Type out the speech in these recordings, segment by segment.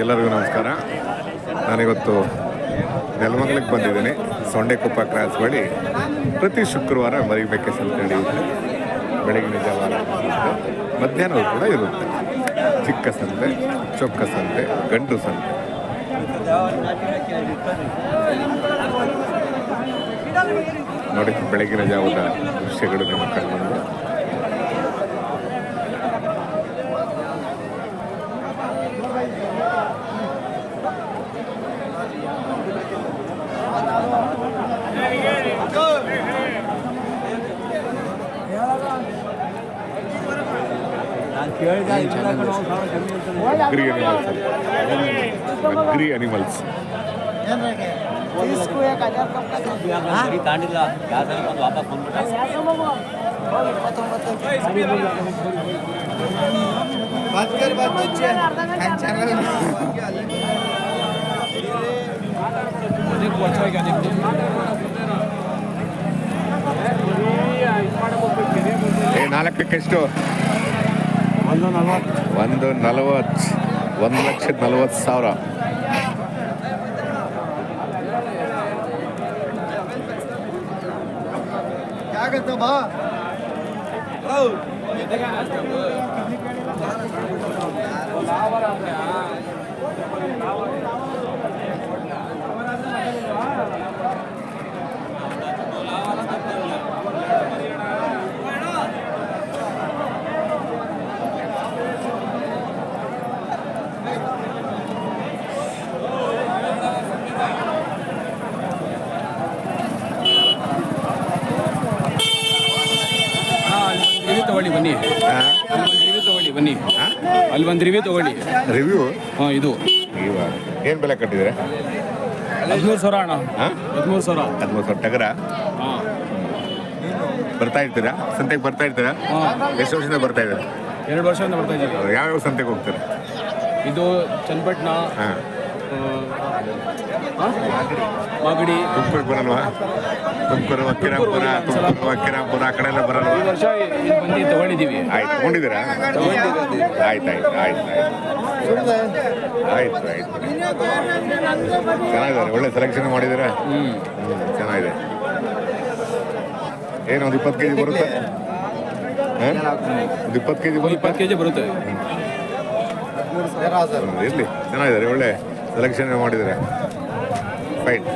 ಎಲ್ಲರಿಗೂ ನಮಸ್ಕಾರ. ನಾನಿವತ್ತು ನೆಲಮಂಗಲಕ್ಕೆ ಬಂದಿದ್ದೀನಿ. ಸೊಂಡೆಕೊಪ್ಪ ಕ್ರಾಸ್ ಬಳಿ ಪ್ರತಿ ಶುಕ್ರವಾರ ಮರಿಬೇಕೆ ಸಂತೆ ನಡೆಯುತ್ತೆ. ಬೆಳಗಿನ ಜಾವ ಮಧ್ಯಾಹ್ನವೂ ಕೂಡ ಇರುತ್ತೆ. ಚಿಕ್ಕ ಸಂತೆ ಚೊಕ್ಕ ಸಂತೆ ಗಂಡು ಸಂತೆ. ನೋಡಿ ಬೆಳಗಿನ ಜಾವದ ದೃಶ್ಯಗಳು ನಿಮ್ಮ ಅಗ್ರಿ ಅನಿಮಲ್ಸ್ ಅಗ್ರಿ ಅನಿಮಲ್ಸ್ ಗಡಿ ತಾಂಡಿಲ್ಲ ಯಾವ್ದಾದ್ರು ಬಂದು ವಾಪಸ್ ಬಂದ್ಬಿಟ್ಟ ಏ ನಾಲ್ಕಕ್ಕೆ ಎಷ್ಟು ಒಂದು ನಲ್ವತ್ತು ಒಂದು ನಲವತ್ತು ಒಂದು ಲಕ್ಷದ ನಲವತ್ತು ಸಾವಿರ ರಿವ್ಯೂ ತಗೊಳ್ಳಿ ಬನ್ನಿ ರಿವ್ಯೂ ತಗೊಳ್ಳಿ ಬನ್ನಿ ಅಲ್ಲಿ ಒಂದು ರಿವ್ಯೂ ತಗೊಳ್ಳಿ. ರಿವ್ಯೂ ಹಾಂ ಇದು. ಏನು ಬೆಲೆ ಕಟ್ಟಿದ್ರೆ ಹದಿಮೂರು ಸಾವಿರ ಅಣ್ಣ. ಹದಿಮೂರು ಸಾವಿರ. ಹದಿಮೂರು ಸಾವಿರ ಟಗರ? ಹಾಂ. ಬರ್ತಾ ಇರ್ತೀರಾ? ಸಂತೆಗೆ ಬರ್ತಾ ಇರ್ತೀರಾ? ಎಷ್ಟು ವರ್ಷದಿಂದ ಬರ್ತಾ ಇದ್ದೀರಾ? ಎರಡು ವರ್ಷದಿಂದ ಬರ್ತಾ ಇದ್ದೀವಿ. ಯಾವ್ಯಾವ ಸಂತೆಗೆ ಹೋಗ್ತೀರಾ? ಇದು ಚನ್ನಪಟ್ಟಣ ಹಾಂ. ಮಾಗಡಿ. ತುಮಕೂರು ಬರಲ್ವಾ? ತುಮಕೂರು ಅಕ್ಕಿರಾಂಪುರ ತುಮಕೂರು ಅಕ್ಕಿರಾಂಪುರ ಆ ಕಡೆ ಎಲ್ಲ ಬರಲ್ವಾ? ಈ ವರ್ಷ ಇಲ್ಲಿ ಬಂದು ತಗೊಂಡಿದ್ದೀವಿ. ಆಯ್ತು ತಗೊಂಡಿದ್ದೀರಾ? ಆಯ್ತು ಆಯ್ತು ಆಯ್ತು ಆಯ್ತು. ಆಯ್ತು ಆಯ್ತು. ಚೆನ್ನಾಗಿದ್ದಾರೆ ಒಳ್ಳೆ ಸೆಲೆಕ್ಷನ್ ಮಾಡಿದ್ದೀರಾ? ಹ್ಞೂ ಚೆನ್ನಾಗಿದೆ. ಏನು ಒಂದು ಇಪ್ಪತ್ತು ಕೆ ಜಿ ಬರುತ್ತೆ? ಒಂದು ಇಪ್ಪತ್ತು ಕೆ ಜಿ ಇಪ್ಪತ್ತು ಕೆ ಜಿ ಬರುತ್ತೆ. ಇರಲಿ ಚೆನ್ನಾಗಿದ್ದಾರೆ ಒಳ್ಳೆ. ಸೆಲೆಕ್ಷನ್ ಮಾಡಿದರೆ? ಫೈನ್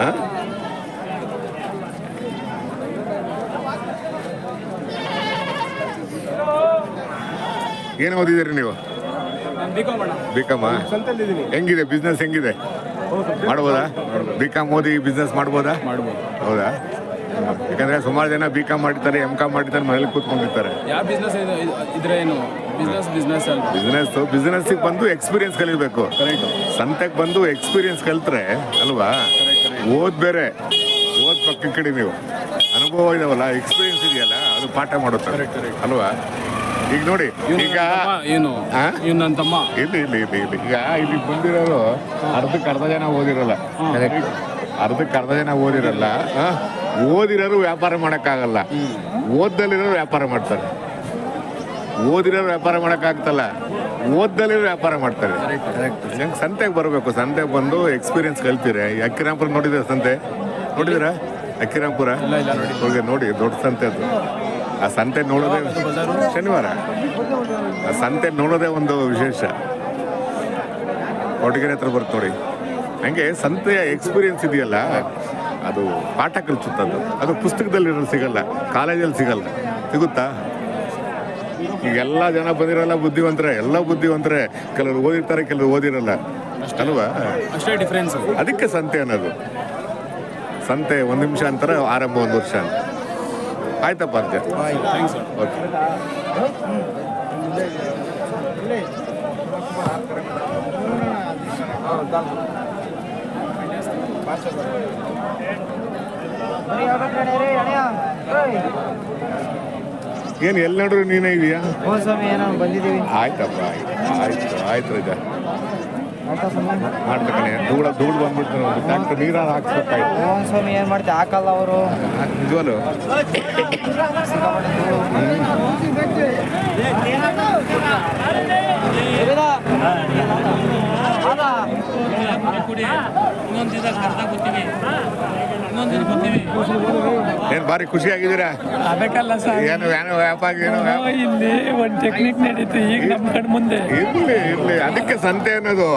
ಹಾಂ? ಏನು ಓದಿದ್ದೀರಿ ನೀವು? ಬಿ ಕಾಮ್ ಹೆಂಗಿದೆ? ಬಿಸ್ನೆಸ್ ಹೆಂಗಿದೆ? ಮಾಡ್ಬೋದಾ? ಬಿ ಕಾಮ್ ಓದಿ ಬಿಸ್ನೆಸ್ ಮಾಡ್ಬೋದಾ? ಮಾಡ್ಬೋದು. ಹೌದಾ? ಯಾಕಂದ್ರೆ ಸುಮಾರು ಜನ ಬಿ ಕಾಮ್ ಮಾಡಿರ್ತಾರೆ ಎಂ ಕಾಮ್ ಮಾಡಿರ್ತಾರೆ ಮನೇಲಿ ಕೂತ್ಕೊಂಡಿರ್ತಾರೆ. ಯಾವ ಬಿಸ್ನೆಸ್ ಇದ್ರೆ ಏನು? ಬಿಸ್ನೆಸ್ ಬಿಸ್ನೆಸ್ ಅಲ್ಲ. ಬಿಸ್ನೆಸ್ ಬಿಸ್ನೆಸ್ಸಿಗೆ ಬಂದು ಎಕ್ಸ್ಪೀರಿಯನ್ಸ್ ಕಲಿಬೇಕು. ಕರೆಕ್ಟ್ ಸಂತೆಗೆ ಬಂದು ಎಕ್ಸ್ಪೀರಿಯನ್ಸ್ ಕಲಿತ್ರೆ ಅಲ್ವಾ? ಓದ್ ಬೇರೆ. ಓದ್ ಪಕ್ಕ ಕಡೆ ನೀವು. ಅನುಭವ ಇದಾವಲ್ಲ ಎಕ್ಸ್ಪೀರಿಯನ್ಸ್ ಇದೆಯಲ್ಲ ಅದು ಪಾಠ ಮಾಡುತ್ತೆ. ಅಲ್ವಾ? ಈಗ ನೋಡಿ ಈಗ ಏನು? ಇವ್ ನನ್ನ ತಮ್ಮ. ಇಲ್ಲಿ ಇಲ್ಲಿ ಇಲ್ಲಿ ಇಲ್ಲಿ. ಈಗ ಇಲ್ಲಿ ಬಂದಿರೋರು ಅರ್ಧಕ್ಕೆ ಅರ್ಧ ಜನ ಓದಿರಲ್ಲ. ಅರ್ಧಕ್ಕೆ ಅರ್ಧ ಜನ ಓದಿರಲ್ಲ? ಓದಿರೋರು ವ್ಯಾಪಾರ ಮಾಡೋಕ್ಕಾಗಲ್ಲ. ಓದ್ದಲ್ಲಿರೋರು ವ್ಯಾಪಾರ ಮಾಡ್ತಾರೆ. ಓದಿರೋರು ವ್ಯಾಪಾರ ಮಾಡೋಕ್ಕಾಗ್ತಲ್ಲ ಓದ್ದಲ್ಲಿರೋ ವ್ಯಾಪಾರ ಮಾಡ್ತಾರೆ. ಹೆಂಗೆ ಸಂತೆಗೆ ಬರಬೇಕು ಸಂತೆಗೆ ಬಂದು ಎಕ್ಸ್ಪೀರಿಯನ್ಸ್ ಕಲ್ತೀರಿ. ಈ ಅಕ್ಕಿರಾಂಪುರ ನೋಡಿದ್ರೆ ಸಂತೆ? ನೋಡಿದಿರಾ? ಅಕ್ಕಿರಾಂಪುರ. ಹೋಗಿ ನೋಡಿ ದೊಡ್ಡ ಸಂತೆ ಅದು. ಆ ಸಂತೆ ನೋಡೋದೇ ಶನಿವಾರ. ಆ ಸಂತೆ ನೋಡೋದೇ ಒಂದು ವಿಶೇಷ. ಕೊಡಗೆರೆ ಹತ್ರ ಬರುತ್ತೆ ನೋಡಿ. ಹಂಗೆ ಸಂತೆಯ ಎಕ್ಸ್ಪೀರಿಯನ್ಸ್ ಇದೆಯಲ್ಲ ಅದು ಪಾಠ ಕಲಿಸುತ್ತದು ಅದು ಪುಸ್ತಕದಲ್ಲಿ ಸಿಗಲ್ಲ ಕಾಲೇಜಲ್ಲಿ ಸಿಗಲ್ಲ. ಸಿಗುತ್ತಾ? ಈಗ ಎಲ್ಲ ಜನ ಬಂದಿರಲ್ಲ ಬುದ್ಧಿವಂತರ ಎಲ್ಲ ಬುದ್ಧಿವಂತರೆ. ಕೆಲವರು ಓದಿರ್ತಾರೆ ಕೆಲವರು ಓದಿರಲ್ಲ. ಅಲ್ವಾ? ಅಷ್ಟೇ ಡಿಫ್ರೆನ್ಸ್ ಅದಕ್ಕೆ ಸಂತೆ ಅನ್ನೋದು. ಸಂತೆ ಒಂದು ನಿಮಿಷ ಅಂತಾರೆ ಆರಂಭ ಒಂದು ವರ್ಷ ಅಂತ. ಆಯ್ತಪ್ಪ ಅಂತ ಓಕೆ ಏನು ಎಲ್ಲಿ ನೋಡ್ರು ನೀನೇ ಇದೆಯಾ? ಸ್ವಾಮಿ ಏನೋ ಬಂದಿದ್ದೀವಿ. ಆಯ್ತಪ್ಪ ಆಯ್ತು ಆಯ್ತು ರಜ. ಮಾಡ್ತಕ್ಕನೆ ಧೂಳ ಧೂಳು ಬಂದ್ಬಿಟ್ಟು ಒಂದು ಟ್ಯಾಕ್ಟರ್ ನೀರಾರು ಹಾಕ್ಸ್ಬೇಕಾಯ್ತು. ಮೋಹನ್ ಸ್ವಾಮಿ ಏನ್ ಮಾಡ್ತಿ? ಹಾಕಲ್ಲ ಅವರು. ನಿಜವಲ್ಲ ಏನ್ ಬಾರಿ ಖುಷಿ ಆಗಿದ್ದೀರಾ? ಅದಕ್ಕಲ್ಲ ಸರ್. ಏನು ಏನು ವ್ಯಾಪಾರ ಏನೋ ವ್ಯಾಪ- ಇಲ್ಲಿ ಒಂದು ಟೆಕ್ನಿಕ್ ನಡೀತು. ಈಗ ನಮ್ಮ ಕಣ್ ಮುಂದೆ. ಇರ್ಲಿ ಇರ್ಲಿ. ಅದಕ್ಕೆ ಸಂತೆ ಅನ್ನೋದು.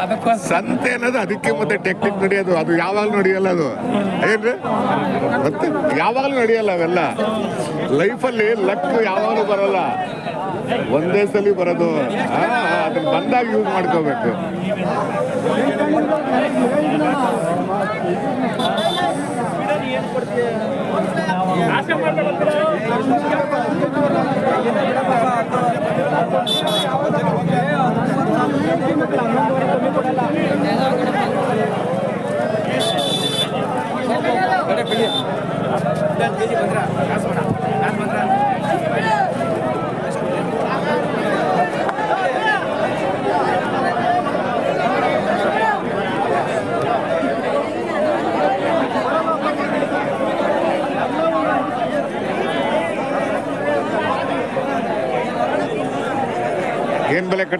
ಅದಕ್ಕೋಸ್ಕರ. ಸಂತೆ ಅನ್ನೋದು ಅದಕ್ಕೆ ಮತ್ತೆ ಟೆಕ್ನಿಕ್ ನಡೆಯೋದು. ಅದು ಯಾವಾಗಲೂ ನಡೆಯಲ್ಲ ಅದು. ಏನ್ರಿ? ಮತ್ತೆ ಯಾವಾಗಲೂ ನಡೆಯಲ್ಲ ಅವೆಲ್ಲ? ಲೈಫಲ್ಲಿ ಲಕ್ ಯಾವಾಗಲೂ ಬರಲ್ಲ. ಒಂದೇ ಸಲ ಬರೋದು ಅದನ್ನ ಬಂದಾಗ ಯೂಸ್ ಮಾಡ್ಕೋಬೇಕು. ಏನ್ ಬೆಲೆ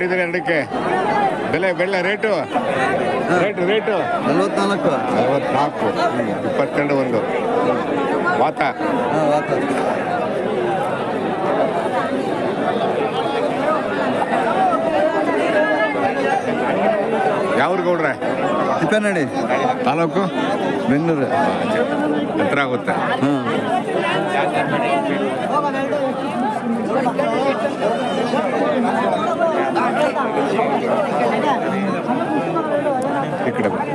ಕಟ್ಟಿದ್ದೀರಿ ಎರಡಕ್ಕೆ. ಬೆಲೆ ಬೆಳೆ ರೇಟು? Rate rate? ನಲ್ವತ್ನಾಲ್ಕು. ನಲವತ್ನಾಲ್ಕು. ಇಪ್ಪತ್ತೆರಡು ಒಂದು. ವಾತ? ಯಾವ್ರು ಗೌಡ್ರೆ? ತಿಪ್ಪನಡಿ ತಾಲೂಕು? ಬೆಂಗಳೂರು. ಹತ್ರ ಆಗುತ್ತೆ. ಈ ಕಡೆ ಬನ್ನಿ.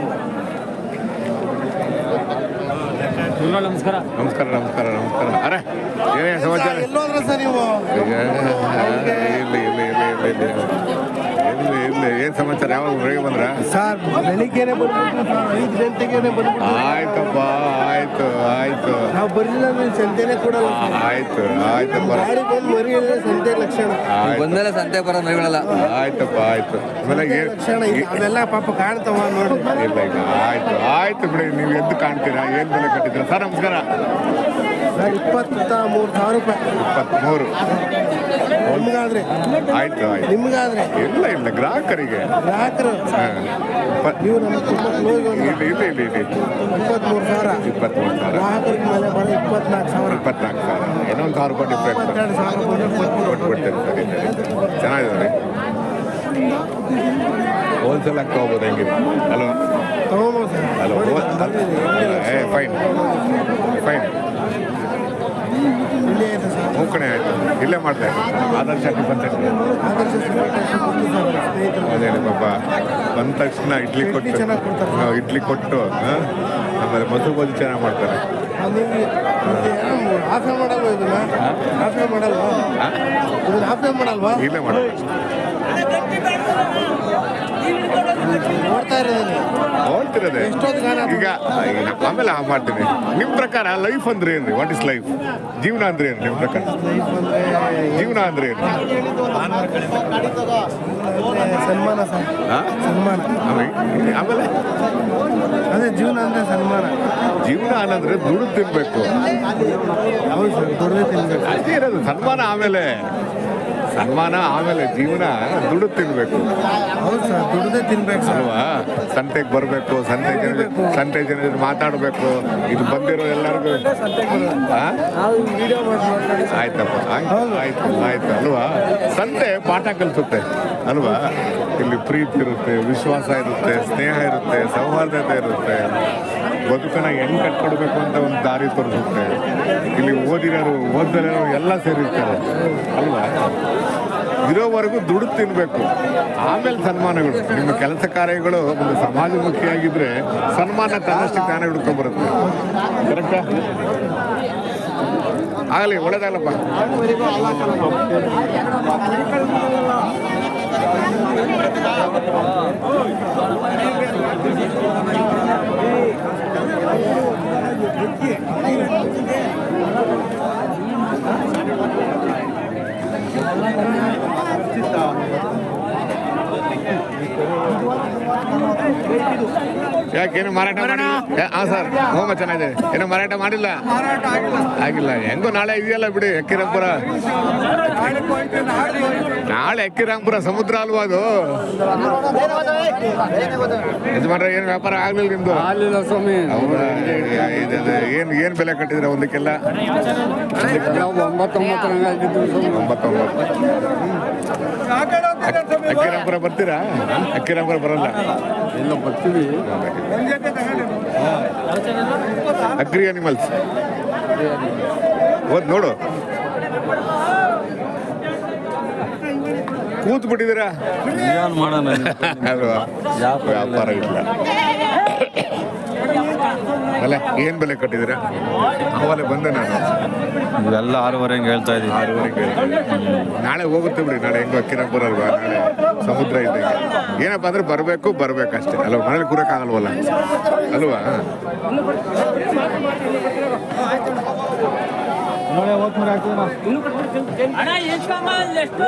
ನಮಸ್ಕಾರ ನಮಸ್ಕಾರ ನಮಸ್ಕಾರ ನಮಸ್ಕಾರ ಅರೆ ಏನೇ ಸಮಾಚಾರ ಎಲ್ಲೋದ್ರ ಸರ್ ನೀವು ಈಗ ಇರ್ಲಿ ಇರ್ಲಿ ಇರ್ಲಿ ಇರ್ಲಿ ಇರ್ಲಿ ಇರ್ಲಿ ಇರ್ಲಿ ಏನ್ ಸಮಾಚಾರ? ಯಾವಾಗ ಹೊರಗೆ ಬಂದ್ರ? ಸರ್ ಬೆಳಿಗ್ಗೆನೆ ಬಂದ್ಬಿಟ್ಟು ಸರ್. ಐದು ಗಂಟೆಗೆನೆ ಬಂದ್ಬಿಟ್ಟು ಆಯ್ತಪ್ಪ ಆಯ್ತು ಆಯ್ತು. ನಾವು ಬರಲಿಲ್ಲ ಅಂದ್ರೆ ಸಂತೆನೆ ಕೊಡಲ್ಲ ಸರ್. ಆಯ್ತು ಆಯ್ತಪ್ಪ ಗಾಡಿ ಬಂದು ಮರಿ ಸಂತೆ ಲಕ್ಷಣ. ಬಂದಲ್ಲ ಸಂತೆ ಬರ ಮರಿಗಳಲ್ಲ ಆಯ್ತಪ್ಪ ಆಯ್ತು. ಆಮೇಲೆ ಏನ್ ಲಕ್ಷಣ ಅವೆಲ್ಲ ಪಾಪ ಕಾಣ್ತಾವ ನೋಡಿ. ಇಲ್ಲ ಈಗ ಆಯ್ತು ಆಯ್ತು ಬಿಡಿ. ನೀವು ಎದ್ದು ಕಾಣ್ತೀರಾ? ಏನ್ ಬೆಲೆ ಕಟ್ಟಿದ್ರ ಸರ್ ನಮಸ್ಕಾರ. ಇಪ್ಪತ್ತ ಮೂರು ಸಾವಿರ ರೂಪಾಯಿ. ಇಪ್ಪತ್ಮೂರು. ನಿಮ್ಗಾದ್ರೆ? ಆಯ್ತು ಆಯ್ತು. ನಿಮ್ಗಾದ್ರೆ? ಇಲ್ಲ ಇಲ್ಲ ಗ್ರಾಹಕರಿಗೆ. ಗ್ರಾಹಕರು? ನೀವು ತುಂಬ ಕ್ಲೋಸ್ ಇಲ್ಲ ಇಲ್ಲ ಇಲ್ಲ ಇಲ್ಲ. ಇಪ್ಪತ್ಮೂರು ಸಾವಿರ. ಇಪ್ಪತ್ಮೂರು ಸಾವಿರ. ಗ್ರಾಹಕರಿಗೆ ಮೇಲೆ ಬರೋ ಇಪ್ಪತ್ನಾಲ್ಕು ಸಾವಿರ. ಇಪ್ಪತ್ನಾಲ್ಕು ಸಾವಿರ. ಏನೋ ಒಂದು ಸಾವಿರ ರೂಪಾಯಿ ಡಿಫ್ರೆನ್ಸ್ ಇಪ್ಪತ್ತೆರಡು ಸಾವಿರ ಕೊಟ್ಬಿಡ್ತೀವಿ. ಕೊಟ್ಬಿಡ್ತೇನೆ. ಸರಿ ಸರಿ. ಚೆನ್ನಾಗಿದೆ ಹೋಲ್ಸೇಲ್ ಆಗ್ತಾ ಹೋಗ್ಬೋದು ಹೆಂಗಿದೆ ಅಲ್ವಾ ಹಲೋ. ಅಲ್ಲ ಏ ಫೈನ್ ಫೈನ್ ಇಲ್ಲೇ ಆಯಿತು. ಇಲ್ಲೇ ಮಾಡ್ತಾ ಆದರ್ಶ ಅದೇ ಪಾಪ ಬಂದ ತಕ್ಷಣ ಇಡ್ಲಿ ಕೊಟ್ಟು. ಇಡ್ಲಿ ಕೊಟ್ಟು? ಆಮೇಲೆ ಮೊಸರು ಬಜ್ಜಿ ಚೆನ್ನಾಗಿ ಮಾಡ್ತಾರೆ. ಮಾಡಲ್ವಾ ಇದನ್ನ? ಮಾಡಲ್ವಾ? ಇದನ್ನ ಮಾಡಲ್ವಾ? ಇಲ್ಲೇ ಮಾಡೋದು ನೋಡ್ತಾ ಇರೋದಿಲ್ಲ. ನೋಡ್ತಿರೋದೆ. ಈಗ ಆಮೇಲೆ ಆ ಮಾಡ್ತೀನಿ. ನಿಮ್ಮ ಪ್ರಕಾರ ಲೈಫ್ ಅಂದ್ರೆ ಏನ್ರಿ? ವಾಟ್ ಇಸ್ ಲೈಫ್ ಜೀವನ ಅಂದ್ರೆ ಏನು ನಿಮ್ಮ ಪ್ರಕಾರ? ಜೀವನ ಅಂದ್ರೆ ಏನು ಸನ್ಮಾನ ಸನ್ಮಾನ. ಆಮೇಲೆ- ಅದೇ ಜೀವನ ಅಂದ್ರೆ ಸನ್ಮಾನ. ಜೀವನ ಅನ್ನಂದ್ರೆ ದುಡ್ಡು ತಿನ್ಬೇಕು. ಹೌದು ಸರ್ ದುಡ್ದೇ ತಿನ್ಬೇಕು. ಅದೇ ಇರೋದು ಸನ್ಮಾನ ಆಮೇಲೆ. ಸನ್ಮಾನ ಆಮೇಲೆ ಜೀವನ ದುಡ್ಡು ತಿನ್ಬೇಕು. ಹೌದು ಸರ್ ದುಡ್ದೇ ತಿನ್ಬೇಕು ಅಲ್ವಾ? ಸಂತೆಗೆ ಬರಬೇಕು ಸಂತೆ ಜನ ಸಂತೆ ಜನ ಮಾತಾಡಬೇಕು. ಇದು ಬಂದಿರೋ ಎಲ್ಲರಿಗೂ. ಆಯ್ತಪ್ಪ ಆಯ್ತು ಆಯ್ತು ಆಯ್ತು ಅಲ್ವಾ? ಸಂತೆ ಪಾಠ ಕಲಿಸುತ್ತೆ ಅಲ್ವಾ? ಇಲ್ಲಿ ಪ್ರೀತಿ ಇರುತ್ತೆ ವಿಶ್ವಾಸ ಇರುತ್ತೆ ಸ್ನೇಹ ಇರುತ್ತೆ ಸೌಹಾರ್ದತೆ ಇರುತ್ತೆ. ಬದುಕನ್ನ ಹೆಂಗ್ ಕಟ್ಕೊಡ್ಬೇಕು ಅಂತ ಒಂದು ದಾರಿ ತೋರಿಸುತ್ತೆ. ಇಲ್ಲಿ ಓದಿರೋರು ಓದ್ದಲಿರೋರು ಎಲ್ಲ ಸೇರಿರ್ತಾರೆ. ಅಲ್ವಾ? ಇರೋವರೆಗೂ ದುಡ್ಡು ತಿನ್ನಬೇಕು ಆಮೇಲೆ ಸನ್ಮಾನಗಳು. ನಿಮ್ಮ ಕೆಲಸ ಕಾರ್ಯಗಳು ಒಂದು ಸಮಾಜಮುಖಿಯಾಗಿದ್ದರೆ ಸನ್ಮಾನ ತನ್ನಷ್ಟು ತಾನೇ ಹಿಡ್ಕೊಂಡ್ಬರುತ್ತೆ. ಕರೆಕ್ಟ ಆಗಲಿ, ಒಳ್ಳೇದಾಗಲಪ್ಪ. ಏನು ಮಾರಾಟ ಮಾಡಿ ಹಾಂ ಸರ್ ಹೋಮ ಚೆನ್ನಾಗಿದೆ. ಏನು ಮಾರಾಟ ಮಾಡಿಲ್ಲ? ಆಗಿಲ್ಲ. ಹೆಂಗೋ ನಾಳೆ ಇದೆಯಲ್ಲ ಬಿಡಿ ಎಕ್ಕಿರಾಂಪುರ ನಾಳೆ ಎಕ್ಕಿರಾಂಪುರ ಸಮುದ್ರ ಅಲ್ವಾ ಅದು? ಯಜಮಾನ್ರೆ ಏನು ವ್ಯಾಪಾರ ಆಗ್ಲಿಲ್ಲ ನಿಮ್ದು? ಆಗ್ಲಿಲ್ಲ ಸ್ವಾಮಿ. ಏನು ಏನು ಇದು ಏನ್ ಏನ್ ಬೆಲೆ ಕಟ್ಟಿದ್ರೆ ಒಂದಕ್ಕೆಲ್ಲ? ಒಂಬತ್ತೊಂಬತ್ತು. ಅಕ್ಕಿರಾಂಪುರ ಬರ್ತೀರಾ? ಅಕ್ಕಿರಾಂಪುರ ಬರಲ್ಲ. ಇಲ್ಲ ಬರ್ತೀವಿ. ಅಗ್ರಿ ಅನಿಮಲ್ಸ್ ಹೋದ್ ನೋಡು. ಕೂತ್ ಬಿಟ್ಟಿದ್ದೀರಾ ಮಾಡೋಣ? ವ್ಯಾಪಾರ ಇಲ್ಲ. ಅಲ್ಲ ಏನ್ ಬೆಲೆ ಕಟ್ಟಿದ್ದೀರಾ? ಅವಲೆ ಬಂದೆ ನಾನು. ಇವೆಲ್ಲ ಆರೂವರೆ ಹಂಗೆ ಹೇಳ್ತಾ ಇದೀವಿ ಆರೂವರೆಗೆ ನಾಳೆ ಹೋಗುತ್ತೆ ಬಿಡಿ ನಾಳೆ ಹೆಂಗೋ ಅಲ್ವಾ ನಾಳೆ ಸಮುದ್ರ ಇದ್ದಂಗೆ ಏನಪ್ಪ ಅಂದ್ರೆ ಬರಬೇಕು ಬರ್ಬೇಕಷ್ಟೇ. ಅಲ್ವಾ? ಮನೇಲಿ ಕೂರಕ್ಕಾಗಲ್ವಲ್ಲ? ಅಲ್ವಾ? ನೋಡೇ ಓಟ್ ಮಾಡಿ ಹಾಕ್ತೀವಿ ಅಣ್ಣ ಎಷ್ಟಮ್ಮ ಎಷ್ಟು?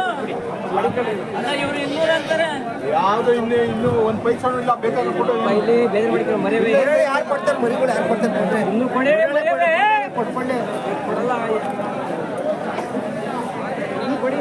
ಅಣ್ಣ ಇವರು ಅಂತಾರೆ. ಯಾವುದು ಇನ್ನು ಇನ್ನು ಒಂದು ಪೈಸಾ ಇಲ್ಲ ಬೇಕಾದ್ರೆ ಇಲ್ಲಿ ಬೇರೆ ಯಾರು ಕೊಡ್ತಾರೆ? ಯಾರು ಇನ್ನು ಕೊಡೆ ಕೊಡಲ್ಲ ಇನ್ನು ಕೊಡಿ.